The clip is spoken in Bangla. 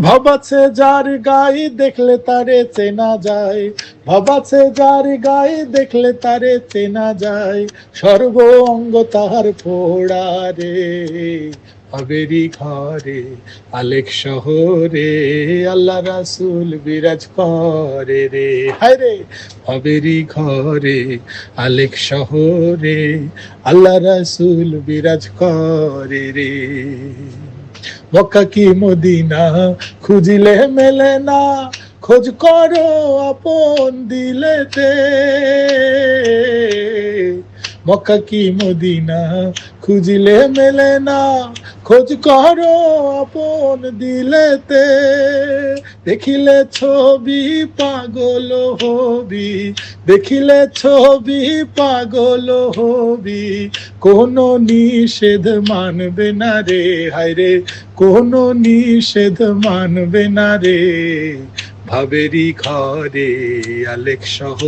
ভাবাছে যার গায়ে দেখলে তারে চেনা যায়। ভাবাছে যার গায়ে দেখলে তারে চেনা যায়। সর্ব অঙ্গ তাহার ফোড়া রে হবেরি ঘরে আলেক শহরে, আল্লাহ রাসুল বিরাজ করে রে। হায় রে ঘরে আলেক শহরে, আল্লাহ রাসুল বিরাজ করে রে। মক্কা কি মদিনা খুঁজিলে মেলে না। খোঁজ করো আপন দিলেতে। মক্কা কি মদিনা খুঁজিলে মেলে না। খোঁজ করো, আপন দিলেতে। দেখিলে ছবি পাগল হবি, দেখিলে ছবি পাগল হবি। কোনো নিষেধ মানবে না রে, হায় রে, কোনো নিষেধ মানবে না রে। ভাবেরি ঘরে আলেক সহ